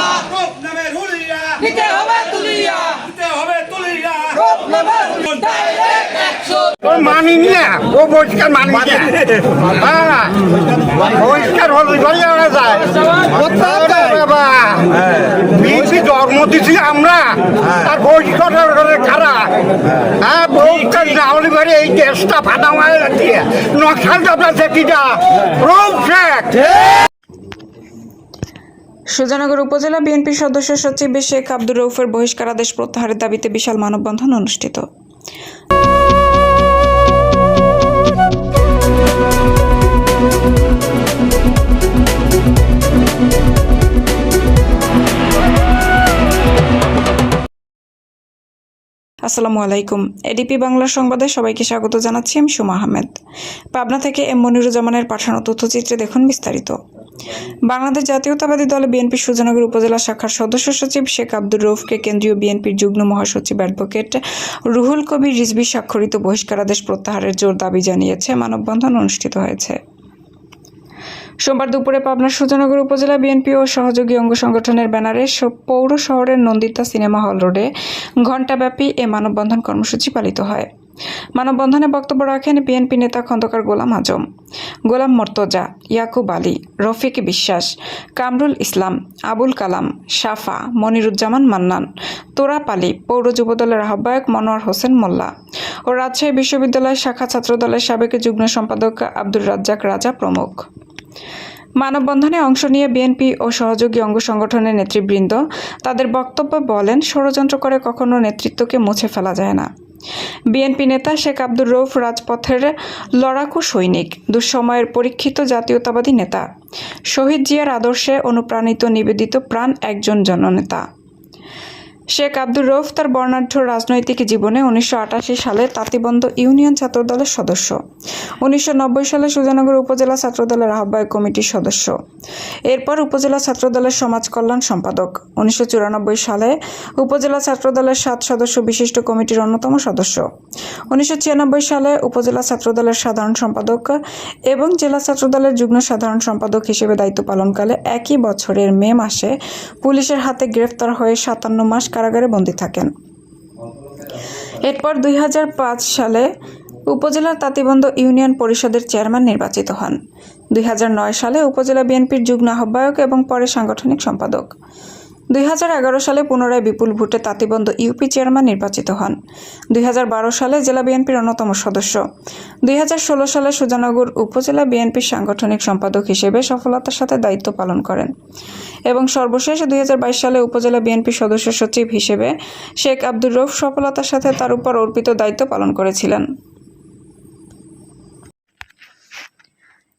মামলা রূপ নামে রুলিয়া নিতে হবে তুলিয়া। দিতে হবে তুলিয়া। রূপ নামে ডাইরেক্ট অ্যাকশন ও মানি না ও বহিষ্কার মানি না হ্যাঁ বহিষ্কার হলে বাড়ি আনা যায়। বাবা বিএনপি জন্ম দিছি আমরা তার বহিষ্কার করে খারা। হ্যাঁ বহিষ্কার না হলে বাড়ি এই দেশটা ফাটা মারে নকশাল সেটিটা। রূপ শেখ। সুজানগর উপজেলা বিএনপি সদস্য সচিব শেখ আব্দুর রৌফের বহিষ্কার আদেশ প্রত্যাহারের দাবিতে বিশাল মানববন্ধন অনুষ্ঠিত। আসসালামু আলাইকুম। এডিপি বাংলা সংবাদে সবাইকে স্বাগত জানাচ্ছি আমি সুমা আহমেদ। পাবনা থেকে এম মনিরুজ্জামানের পাঠানো তথ্যচিত্রে দেখুন বিস্তারিত। বাংলাদেশ জাতীয়তাবাদী দল বিএনপি সুজানগর উপজেলা শাখার সদস্য সচিব শেখ আব্দুর রৌফকে কেন্দ্রীয় বিএনপির যুগ্ম মহাসচিব অ্যাডভোকেট রুহুল কবির রিজভি স্বাক্ষরিত বহিষ্কারাদেশ প্রত্যাহারের জোর দাবি জানিয়েছে। মানববন্ধন অনুষ্ঠিত হয়েছে। সোমবার দুপুরে পাবনার সুজানগর উপজেলা বিএনপি ও সহযোগী অঙ্গ সংগঠনের ব্যানারে পৌর শহরের নন্দিতা সিনেমা হল রোডে ঘণ্টাব্যাপী এ মানববন্ধন কর্মসূচি পালিত হয়। মানববন্ধনে বক্তব্য রাখেন বিএনপি নেতা খন্দকার গোলাম আজম। গোলাম মর্তজা, ইয়াকুব আলী, রফিক বিশ্বাস, কামরুল ইসলাম, আবুল কালাম সাফা মনিরুজ্জামান মান্নান, তোরাপ আলী, পৌর যুবদলের আহ্বায়ক মনোয়ার হোসেন মোল্লা ও রাজশাহী বিশ্ববিদ্যালয় শাখা ছাত্রদলের সাবেক যুগ্ম সম্পাদক আব্দুর রাজ্জাক রাজা প্রমুখ। মানববন্ধনে অংশ নিয়ে বিএনপি ও সহযোগী অঙ্গ সংগঠনের নেতৃবৃন্দ তাদের বক্তব্য বলেন, ষড়যন্ত্র করে কখনো নেতৃত্বকে মুছে ফেলা যায় না। বিএনপি নেতা শেখ আব্দুর রৌফ রাজপথের লড়াকু সৈনিক, দুঃসময়ের পরীক্ষিত জাতীয়তাবাদী নেতা। শহীদ জিয়ার আদর্শে অনুপ্রাণিত নিবেদিত প্রাণ একজন জননেতা। শেখ আব্দুর রৌফ তার বর্ণাঢ্য রাজনৈতিক জীবনে উনিশশো আটাশি সালে তাঁতিবন্ধ ইউনিয়ন ছাত্রদলের সদস্য। উনিশশো নব্বই সালে সুজানগর উপজেলা ছাত্রদলের আহ্বায়ক কমিটির সদস্য। এরপর উপজেলা ছাত্রদলের সমাজ কল্যাণ সম্পাদক। উনিশশো চুরানব্বই সালে উপজেলা ছাত্রদলের সাত সদস্য বিশিষ্ট কমিটির অন্যতম সদস্য। উনিশশো ছিয়ানব্বই সালে উপজেলা ছাত্রদলের সাধারণ সম্পাদক এবং জেলা ছাত্রদলের যুগ্ম সাধারণ সম্পাদক হিসেবে দায়িত্ব পালনকালে একই বছরের মে মাসে পুলিশের হাতে গ্রেফতার হয়ে সাতান্ন মাস কারাগারে বন্দী থাকেন। এরপর দুই হাজার পাঁচ সালে উপজেলার তাঁতিবন্ধ ইউনিয়ন পরিষদের চেয়ারম্যান নির্বাচিত হন। দুই হাজার নয় সালে উপজেলা বিএনপির যুগ্ম আহ্বায়ক এবং পরে সাংগঠনিক সম্পাদক। দুই হাজার এগারো সালে পুনরায় বিপুল ভোটে তাঁতিবন্ধ ইউপি চেয়ারম্যান নির্বাচিত হন। দুই হাজার বারো সালে জেলা বিএনপির অন্যতম সদস্য। দুই হাজার ষোলো সালে সুজানগর উপজেলা বিএনপির সাংগঠনিক সম্পাদক হিসেবে সফলতার সাথে দায়িত্ব পালন করেন। এবং সর্বশেষ দুই হাজার বাইশ সালে উপজেলা বিএনপি সদস্য সচিব হিসেবে শেখ আব্দুর রৌফ সফলতার সাথে তার উপর অর্পিত দায়িত্ব পালন করেছিলেন।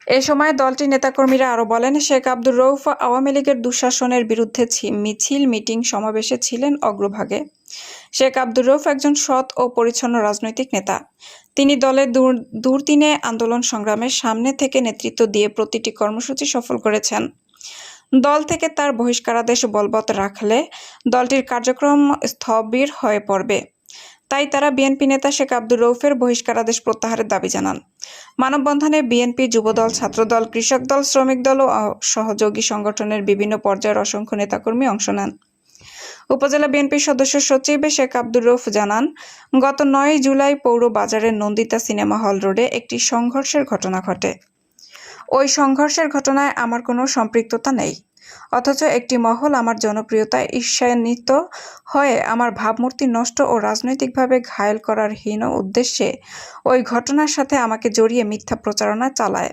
এ সময় দলটির নেতাকর্মীরা আরও বলেন, শেখ আব্দুর রৌফ আওয়ামী লীগের দুঃশাসনের বিরুদ্ধে মিছিল, মিটিং, সমাবেশে ছিলেন অগ্রভাগে। শেখ আব্দুর রৌফ একজন সৎ ও পরিচ্ছন্ন রাজনৈতিক নেতা। তিনি দলের দূর দুর্দিনে আন্দোলন সংগ্রামের সামনে থেকে নেতৃত্ব দিয়ে প্রতিটি কর্মসূচি সফল করেছেন। দল থেকে তার বহিষ্কারাদেশ বলবৎ রাখলে দলটির কার্যক্রম স্থবির হয়ে পড়বে। তাই তারা বিএনপি নেতা শেখ আব্দুর রৌফের বহিষ্কারাদেশ প্রত্যাহারের দাবি জানান। মানববন্ধনে বিএনপি যুবদল, ছাত্রদল, কৃষক দল, শ্রমিক দল ও সহযোগী সংগঠনের বিভিন্ন পর্যায়ের অসংখ্য নেতাকর্মী অংশ নেন। উপজেলা বিএনপির সদস্য সচিব শেখ আব্দুর রৌফ জানান, গত নয় জুলাই পৌর বাজারের নন্দিতা সিনেমা হল রোডে একটি সংঘর্ষের ঘটনা ঘটে। ওই সংঘর্ষের ঘটনায় আমার কোনো সম্পৃক্ততা নেই। অথচ একটি মহল আমার জনপ্রিয়তায় ঈর্ষান্বিত হয়ে আমার ভাবমূর্তি নষ্ট ও রাজনৈতিকভাবে ঘায়েল করার হীন উদ্দেশ্যে ওই ঘটনার সাথে আমাকে জড়িয়ে মিথ্যা প্রচারণা চালায়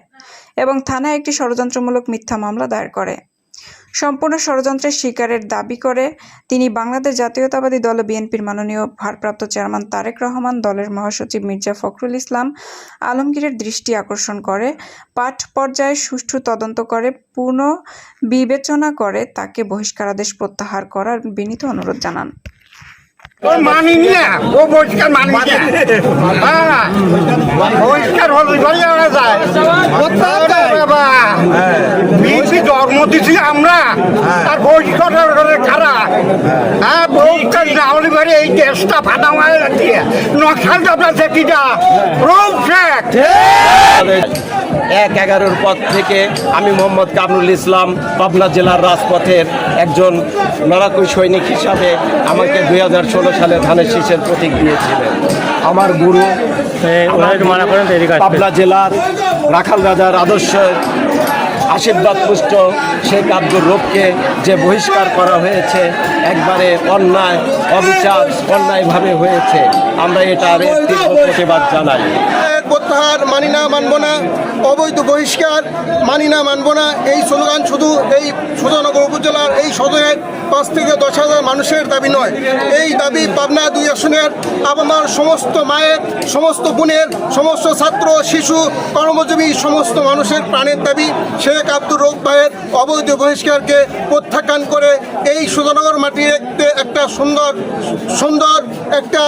এবং থানায় একটি ষড়যন্ত্রমূলক মিথ্যা মামলা দায়ের করে। সম্পূর্ণ ষড়যন্ত্রের শিকারের দাবি করে তিনি বাংলাদেশ জাতীয়তাবাদী দল বিএনপির মাননীয় ভারপ্রাপ্ত চেয়ারম্যান তারেক রহমান, দলের মহাসচিব মির্জা ফখরুল ইসলাম আলমগীরের দৃষ্টি আকর্ষণ করে, পাঠ পর্যায়ে সুষ্ঠু তদন্ত করে পুনঃ বিবেচনা করে তাকে বহিষ্কারাদেশ প্রত্যাহার করার বিনীত অনুরোধ জানান। ও মানি ও বহিষ্কার মানি হ্যাঁ বহিষ্কার হলে আনা যায়। আরে জন্ম দিছি আমরা, তার বহিষ্কার করে খারা হ্যাঁ বহিষ্কার এই দেশটা ফাটা মারে রূপ এক এগারোর পর থেকে আমি মোহাম্মদ কামরুল ইসলাম, পাবনা জেলার রাজপথের একজন লড়াকু সৈনিক হিসাবে আমাকে দুই হাজার ষোলো সালে ধানের শীষের প্রতীক দিয়েছিলেন। আমার গুরু পাবনা জেলার রাখাল রাজার আদর্শ আশীর্বাদ পুষ্ট শেখ আব্দুর রোগকে যে বহিষ্কার করা হয়েছে একবারে অন্যায় অবিচার অন্যায়ভাবে হয়েছে। আমরা এটার তীব্র প্রতিবাদ জানাই। প্রত্যাহার মানি না, মানব না, অবৈধ বহিষ্কার মানি না, মানব না। এই স্লোগান শুধু এই সুজানগর উপজেলার এই সদরের পাঁচ থেকে দশ হাজার মানুষের দাবি নয়। এই দাবি পাবনা দুই আসনের আমার সমস্ত মায়ের, সমস্ত বোনের, সমস্ত ছাত্র, শিশু, কর্মজীবী, সমস্ত মানুষের প্রাণের দাবি। শেখ আব্দুর রোগ ভাইয়ের অবৈধ বহিষ্কারকে প্রত্যাখ্যান করে এই সুজানগর মাটির একটি একটা সুন্দর সুন্দর একটা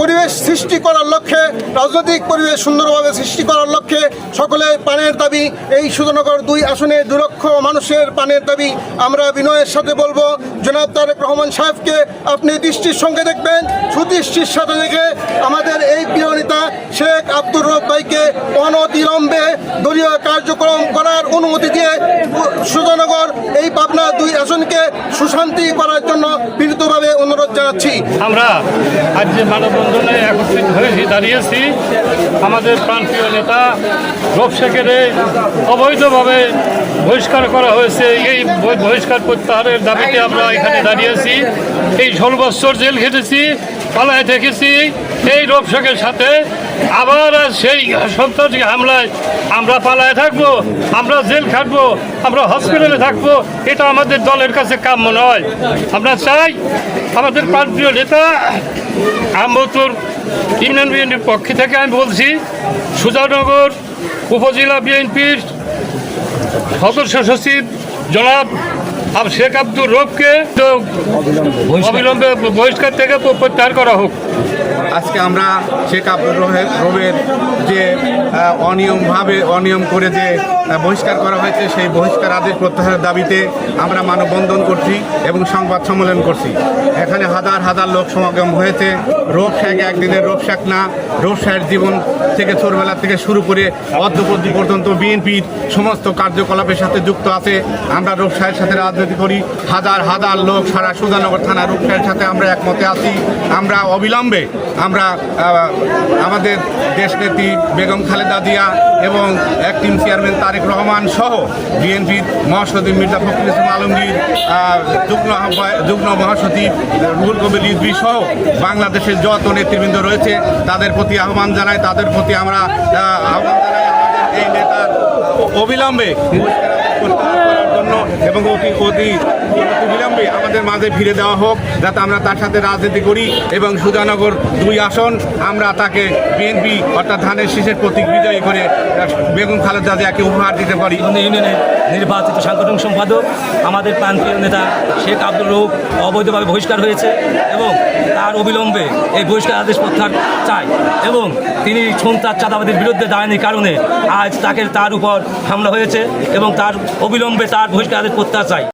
পরিবেশ সৃষ্টি করার লক্ষ্যে রাজনৈতিক পরিবেশ সুন্দরভাবে সৃষ্টি করার লক্ষ্যে সকলের পানের দাবি। এই সুধনগর দুই আসনে দুরক্ষ মানুষের পানের দাবি। আমরা বিনয়ের সাথে বলব, জনাব তারেক রহমান সাহেবকে আপনি দৃষ্টির সঙ্গে দেখবেন, সুদৃষ্টির সাথে দেখে আমাদের এই প্রিয় নেতা শেখ আব্দুর রব ভাইকে অনতিলম্বে দলীয় কার্যক্রম করার অনুমতি দিয়ে সুধনগর এই পাবনা দুই আসনকে সুশান্তি করার জন্য জানাচ্ছি আমরা আজ যে মানববন্ধনে একত্রিত হয়েছি দাঁড়িয়েছি, আমাদের প্রান্তীয় নেতা রব শেখের অবৈধভাবে বহিষ্কার করা হয়েছে। এই বহিষ্কার প্রত্যাহারের দাবিতে আমরা এখানে দাঁড়িয়েছি। এই ষোলো বছর জেল খেটেছি। পালায় থেকেছি এই রব সাথে আবার সেই সন্ত্রাসী হামলায় আমরা পালায় থাকব, আমরা জেল খাটবো, আমরা হসপিটালে থাকব, এটা আমাদের দলের কাছে কাম্য নয়। আমরা চাই আমাদের প্রান্তীয় নেতা আম্বতুর ইউনিয়ন বিএনপির পক্ষে থেকে আমি বলছি, সুজানগর উপজেলা বিএনপির সদস্য সচিব জনাব শেখ আব্দুর রবকে অবিলম্বে বহিষ্কার থেকে প্রত্যাহার করা হোক। আজকে আমরা শেখ আব্দুর রবের যে অনিয়মভাবে অনিয়ম করে যে বহিষ্কার করা হয়েছে, সেই বহিষ্কার আদেশ প্রত্যাহারের দাবিতে আমরা মানববন্ধন করছি এবং সংবাদ সম্মেলন করছি। এখানে হাজার হাজার লোক সমাগম হয়েছে। রোগ শেখ একদিনের রোগ শেখ না। রোগ শেখ জীবন থেকে ছোটবেলা থেকে শুরু করে অদ্যপতি পর্যন্ত বিএনপির সমস্ত কার্যকলাপের সাথে যুক্ত আছে। আমরা রোগ সাহের সাথে রাজনীতি করি হাজার হাজার লোক সারা সুজানগর থানা রোগ সাথে আমরা একমতে আছি। আমরা অবিলম্বে আমরা আমাদের দেশনেত্রী বেগম খালেদা দিয়া এবং অ্যাক্টিং চেয়ারম্যান তারেক রহমান সহ বিএনপির মহাসচিব মির্জা ফখরুল ইসলাম আলমগীর যুগ্ম যুগ্ম মহাসচিব রুহুল কবির রিজভি সহ বাংলাদেশের যত নেতৃবৃন্দ রয়েছে, তাদের প্রতি আহ্বান জানাই, তাদের প্রতি আমরা আহ্বান জানাই আমাদের এই নেতার অবিলম্বে জন্য এবং অতি অতি অতি বিলম্বে আমাদের মাঝে ফিরে দেওয়া হোক, যাতে আমরা তার সাথে রাজনীতি করি এবং সুজানগর দুই আসন, আমরা তাকে বিএনপি অর্থাৎ ধানের শীষের প্রতীক বিজয়ী করে, বেগম খালেদা জিয়াকে উপহার দিতে পারি। ইউনিয়নের নির্বাচিত সাংগঠনিক সম্পাদক, আমাদের প্রান্তীয় নেতা শেখ আব্দুল রৌফ অবৈধভাবে বহিষ্কার হয়েছে এবং তার অবিলম্বে এই বহিষ্কার আদেশ প্রত্যাহার চাই এবং তিনি সন্ত্রাস চাঁদাবাদের বিরুদ্ধে দাঁড়ানোর কারণে আজ তাকে তার উপর হামলা হয়েছে এবং তার অবিলম্বে তার বহিষ্কার তাদের করতে চাই।